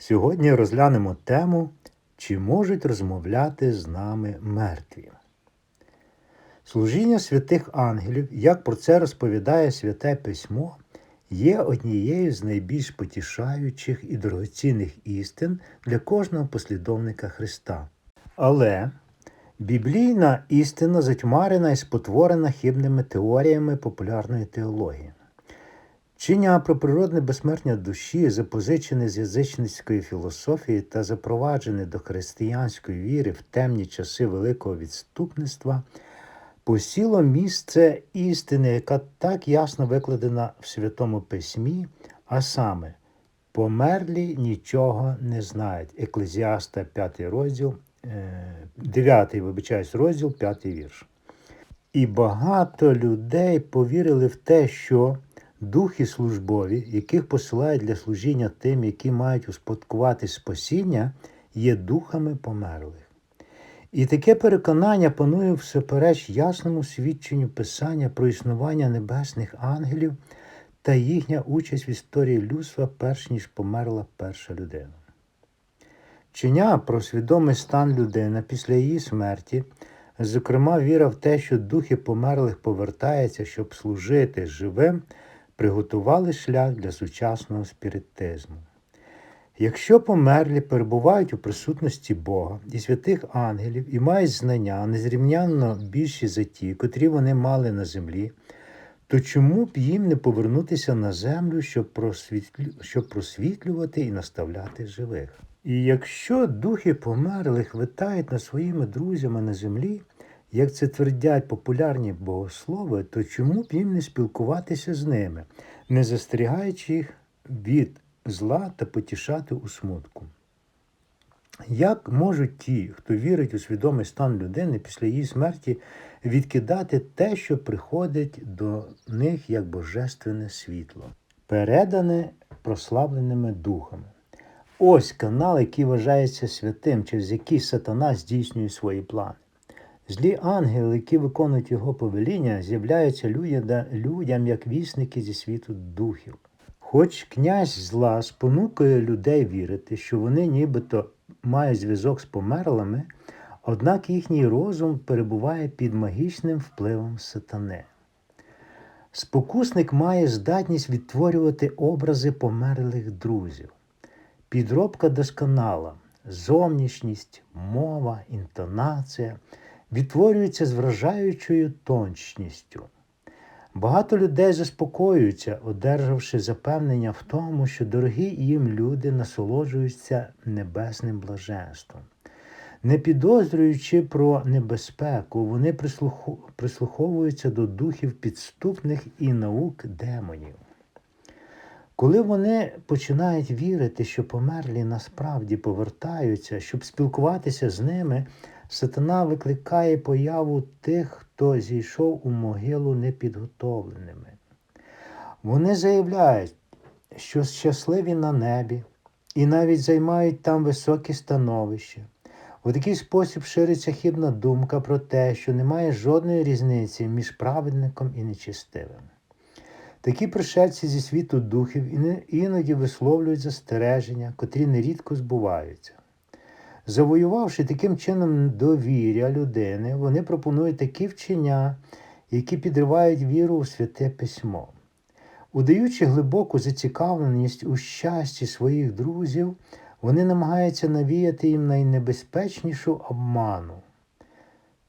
Сьогодні розглянемо тему, чи можуть розмовляти з нами мертві. Служіння святих ангелів, як про це розповідає Святе Письмо, є однією з найбільш потішаючих і дорогоцінних істин для кожного послідовника Христа. Але біблійна істина затьмарена і спотворена хибними теоріями популярної теології. Вчення про природне безсмертня душі, запозичене з язичницької філософії та запроваджене до християнської віри в темні часи великого відступництва, посіло місце істини, яка так ясно викладена в Святому Письмі, а саме померлі нічого не знають. Еклезіаста 5 розділ, 9, вибачаюсь, розділ, 5 вірш. І багато людей повірили в те, що духи службові, яких посилають для служіння тим, які мають успадкувати спасіння, є духами померлих. І таке переконання панує всепереч ясному свідченню Писання про існування небесних ангелів та їхня участь в історії людства, перш ніж померла перша людина. Вчення про свідомий стан людини після її смерті, зокрема, віра в те, що духи померлих повертаються, щоб служити живим, приготували шлях для сучасного спіритизму. Якщо померлі перебувають у присутності Бога і святих ангелів і мають знання незрівнянно більші за ті, котрі вони мали на землі, то чому б їм не повернутися на землю, щоб, просвітлю... щоб просвітлювати і наставляти живих? І якщо духи померлих витають над своїми друзями на землі, як це твердять популярні богослови, то чому б їм не спілкуватися з ними, не застерігаючи їх від зла та потішати у смутку? Як можуть ті, хто вірить у свідомий стан людини після її смерті, відкидати те, що приходить до них як божественне світло, передане прославленими духами? Ось канал, який вважається святим, через який сатана здійснює свої плани. Злі ангели, які виконують його повеління, з'являються людям як вісники зі світу духів. Хоч князь зла спонукує людей вірити, що вони нібито мають зв'язок з померлими, однак їхній розум перебуває під магічним впливом сатани. Спокусник має здатність відтворювати образи померлих друзів. Підробка досконала, зовнішність, мова, інтонація відтворюються з вражаючою точністю. Багато людей заспокоюються, одержавши запевнення в тому, що дорогі їм люди насолоджуються небесним блаженством. Не підозрюючи про небезпеку, вони прислуховуються до духів підступних і наук демонів. Коли вони починають вірити, що померлі насправді повертаються, щоб спілкуватися з ними, сатана викликає появу тих, хто зійшов у могилу непідготовленими. Вони заявляють, що щасливі на небі і навіть займають там високі становища. У такий спосіб шириться хибна думка про те, що немає жодної різниці між праведником і нечистивим. Такі пришельці зі світу духів іноді висловлюють застереження, котрі нерідко збуваються. Завоювавши таким чином довір'я людини, вони пропонують такі вчення, які підривають віру у святе письмо. Удаючи глибоку зацікавленість у щасті своїх друзів, вони намагаються навіяти їм найнебезпечнішу обману.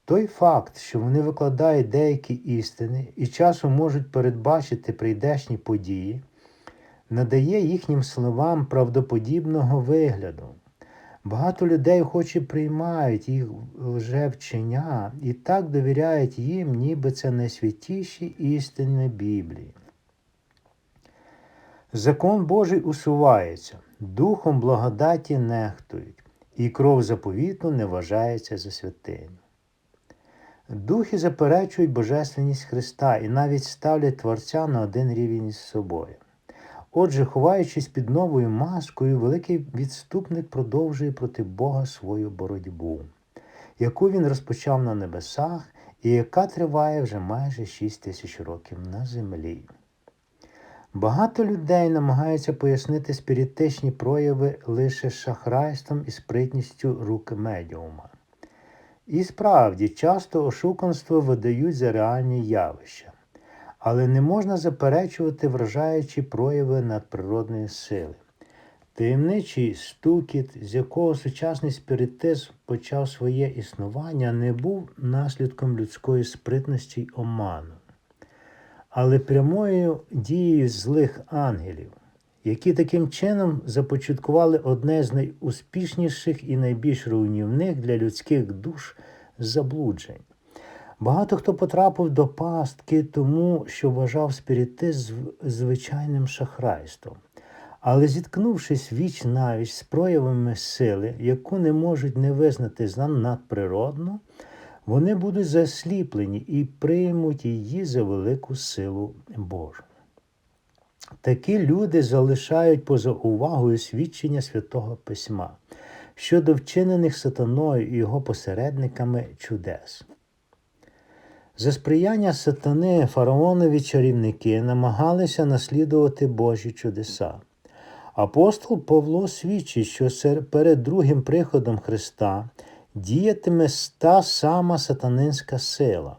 Той факт, що вони викладають деякі істини і часом можуть передбачити прийдешні події, надає їхнім словам правдоподібного вигляду. Багато людей охоче приймають їх лжевчення і так довіряють їм, ніби це найсвятіші істини Біблії. Закон Божий усувається, духом благодаті нехтують, і кров заповіту не вважається за святиню. Духи заперечують Божественність Христа і навіть ставлять Творця на один рівень із собою. Отже, ховаючись під новою маскою, великий відступник продовжує проти Бога свою боротьбу, яку він розпочав на небесах і яка триває вже майже 6 тисяч років на землі. Багато людей намагаються пояснити спіритичні прояви лише шахрайством і спритністю рук медіума. І справді, часто ошуканство видають за реальні явища, але не можна заперечувати вражаючі прояви надприродної сили. Таємничий стукіт, з якого сучасний спіритизм почав своє існування, не був наслідком людської спритності й оману, але прямою дією злих ангелів, які таким чином започаткували одне з найуспішніших і найбільш руйнівних для людських душ заблуджень. Багато хто потрапив до пастки, тому що вважав спіритизм звичайним шахрайством. Але зіткнувшись віч навіч з проявами сили, яку не можуть не визнати за надприродну, вони будуть засліплені і приймуть її за велику силу Божу. Такі люди залишають поза увагою свідчення Святого Письма щодо вчинених сатаною і його посередниками чудес. За сприяння сатани фараонові чарівники намагалися наслідувати Божі чудеса. Апостол Павло свідчить, що перед другим приходом Христа діятиме та сама сатанинська сила.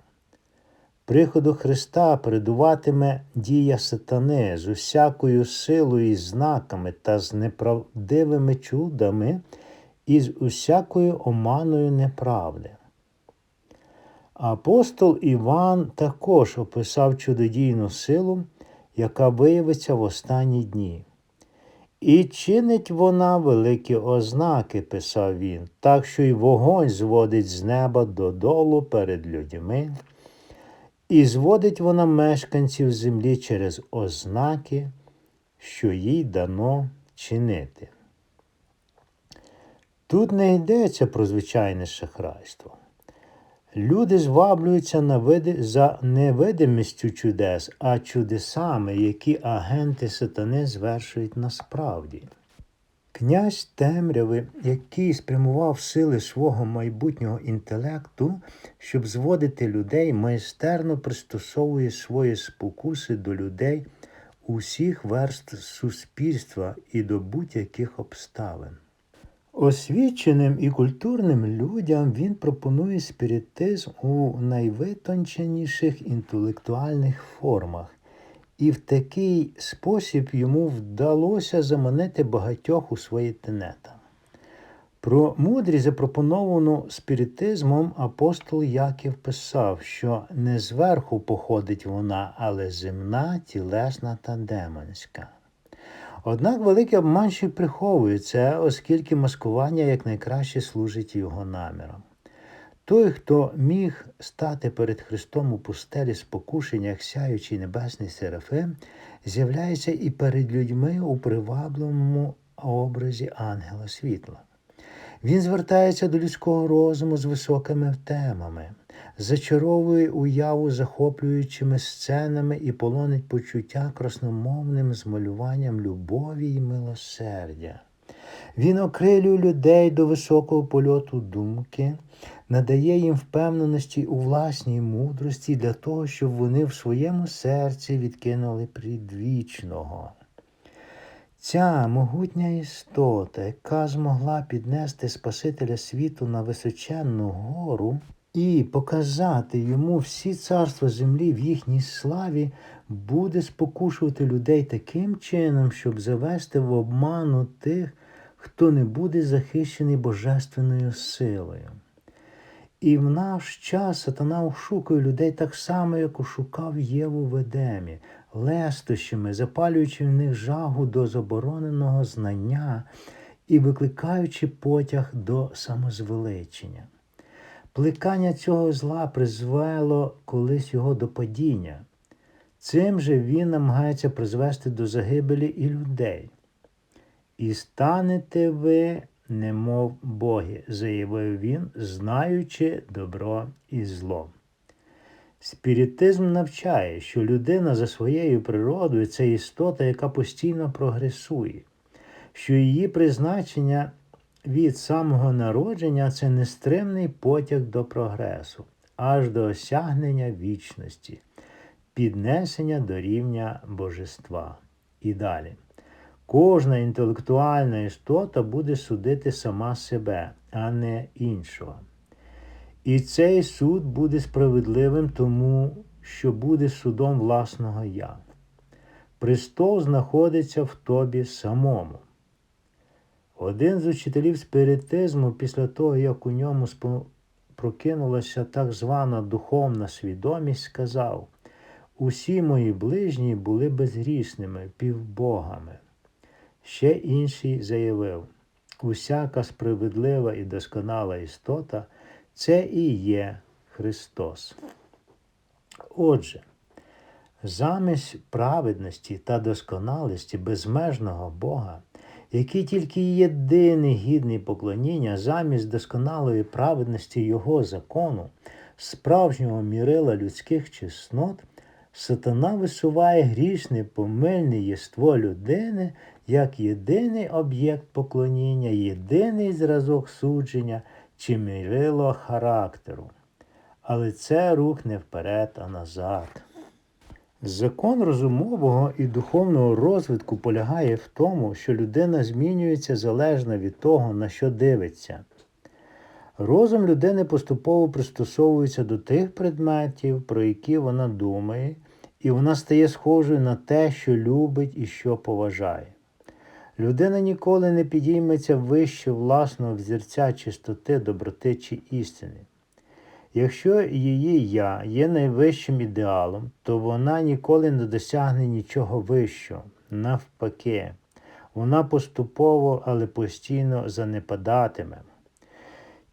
Приходу Христа передуватиме дія сатани з усякою силою і знаками та з неправдивими чудами і з усякою оманою неправди. Апостол Іван також описав чудодійну силу, яка виявиться в останні дні. І чинить вона великі ознаки, писав він, так що й вогонь зводить з неба додолу перед людьми, і зводить вона мешканців землі через ознаки, що їй дано чинити. Тут не йдеться про звичайне шахрайство. Люди зваблюються на види, за невидимістю чудес, а чудесами, які агенти сатани звершують насправді. Князь темряви, який спрямував сили свого майбутнього інтелекту, щоб зводити людей, майстерно пристосовує свої спокуси до людей усіх верст суспільства і до будь-яких обставин. Освіченим і культурним людям він пропонує спіритизм у найвитонченіших інтелектуальних формах, і в такий спосіб йому вдалося заманити багатьох у свої тенета. Про мудрість, запропоновану спіритизмом, апостол Яків писав, що не зверху походить вона, але земна, тілесна та демонська. Однак великий обманщик приховує це, оскільки маскування якнайкраще служить його намірам. Той, хто міг стати перед Христом у пустелі спокушення, сяючий небесний серафим, з'являється і перед людьми у привабливому образі ангела світла. Він звертається до людського розуму з високими темами, зачаровує уяву захоплюючими сценами і полонить почуття красномовним змалюванням любові і милосердя. Він окрилює людей до високого польоту думки, надає їм впевненості у власній мудрості для того, щоб вони в своєму серці відкинули предвічного. Ця могутня істота, яка змогла піднести Спасителя світу на височенну гору і показати йому всі царства землі в їхній славі, буде спокушувати людей таким чином, щоб завести в обману тих, хто не буде захищений божественною силою. І в наш час сатана ошукує людей так само, як ошукав Єву в Едемі, лестощами, запалюючи в них жагу до забороненого знання і викликаючи потяг до самозвеличення. Плекання цього зла призвело колись його до падіння. Цим же він намагається призвести до загибелі і людей. І станете ви, немов боги, заявив він, знаючи добро і зло. Спіритизм навчає, що людина за своєю природою це істота, яка постійно прогресує, що її призначення від самого народження це нестримний потяг до прогресу, аж до осягнення вічності, піднесення до рівня божества. І далі. Кожна інтелектуальна істота буде судити сама себе, а не іншого. І цей суд буде справедливим, тому що буде судом власного я. Престол знаходиться в тобі самому. Один з учителів спіритизму, після того, як у ньому прокинулася так звана духовна свідомість, сказав: Усі мої ближні були безгрісними, півбогами. Ще інший заявив: усяка справедлива і досконала істота це і є Христос. Отже, замість праведності та досконалості безмежного Бога, який тільки єдиний гідний поклоніння, замість досконалої праведності Його закону, справжнього мірила людських чеснот, сатана висуває грішне помильне єство людини як єдиний об'єкт поклоніння, єдиний зразок судження чи мірило характеру. Але це рух не вперед, а назад. Закон розумового і духовного розвитку полягає в тому, що людина змінюється залежно від того, на що дивиться. Розум людини поступово пристосовується до тих предметів, про які вона думає, і вона стає схожою на те, що любить і що поважає. Людина ніколи не підійметься вище власного взірця чистоти, доброти чи істини. Якщо її я є найвищим ідеалом, то вона ніколи не досягне нічого вищого. Навпаки, вона поступово, але постійно занепадатиме.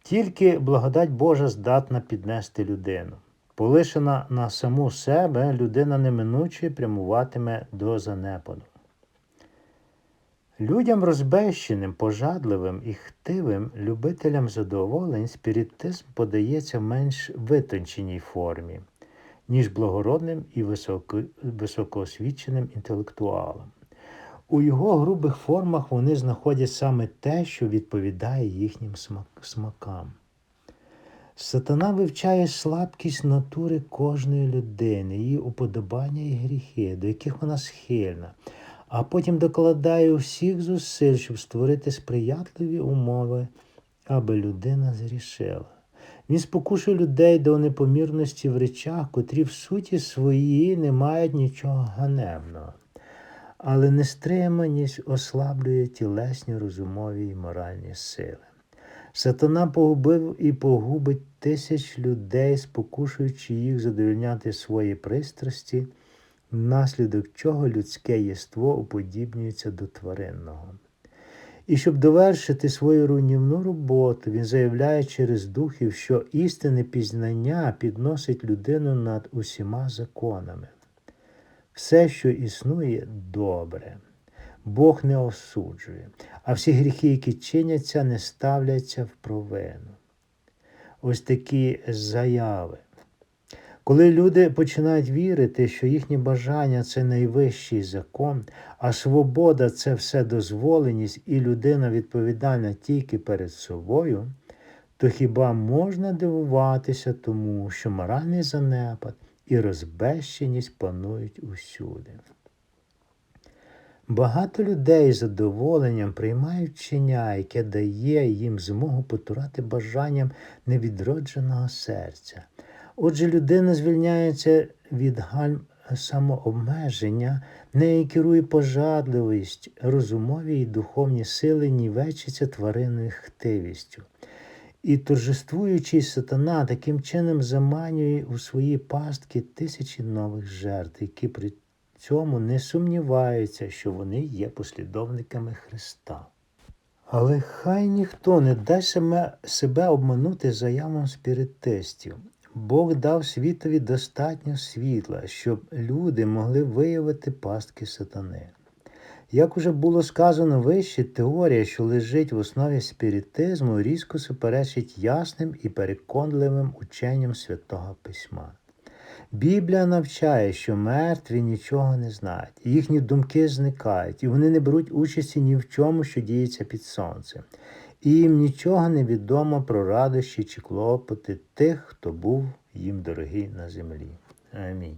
Тільки благодать Божа здатна піднести людину. Полишена на саму себе, людина неминуче прямуватиме до занепаду. Людям розбещеним, пожадливим і хтивим любителям задоволень спіритизм подається в менш витонченій формі, ніж благородним і високо, високоосвіченим інтелектуалам. У його грубих формах вони знаходять саме те, що відповідає їхнім смак- смакам. Сатана вивчає слабкість натури кожної людини, її уподобання і гріхи, до яких вона схильна, а потім докладає усіх зусиль, щоб створити сприятливі умови, аби людина зрішила. Він спокушує людей до непомірності в речах, котрі в суті своїй не мають нічого ганебного. Але нестриманість ослаблює тілесні, розумові і моральні сили. Сатана погубив і погубить тисяч людей, спокушуючи їх задовольняти свої пристрасті, внаслідок чого людське єство уподібнюється до тваринного. І щоб довершити свою руйнівну роботу, він заявляє через духів, що істинне пізнання підносить людину над усіма законами. Все, що існує, добре. Бог не осуджує, а всі гріхи, які чиняться, не ставляться в провину. Ось такі заяви. Коли люди починають вірити, що їхні бажання це найвищий закон, а свобода це вседозволеність, і людина відповідальна тільки перед собою, то хіба можна дивуватися тому, що моральний занепад і розбещеність панують усюди? Багато людей з задоволенням приймають вчення, яке дає їм змогу потурати бажанням невідродженого серця. Отже, людина звільняється від гальм самообмеження, нею керує пожадливість, розумові і духовні сили нівечиться тваринною хтивістю. І торжествуючий сатана таким чином заманює у свої пастки тисячі нових жертв, які при цьому не сумніваються, що вони є послідовниками Христа. Але хай ніхто не дасть себе, обманути заявам спіритистів. Бог дав світові достатньо світла, щоб люди могли виявити пастки сатани. Як уже було сказано вище, теорія, що лежить в основі спіритизму, різко суперечить ясним і переконливим ученням Святого Письма. Біблія навчає, що мертві нічого не знають, їхні думки зникають, і вони не беруть участі ні в чому, що діється під сонцем. І їм нічого не відомо про радощі чи клопоти тих, хто був їм дорогий на землі. Амінь.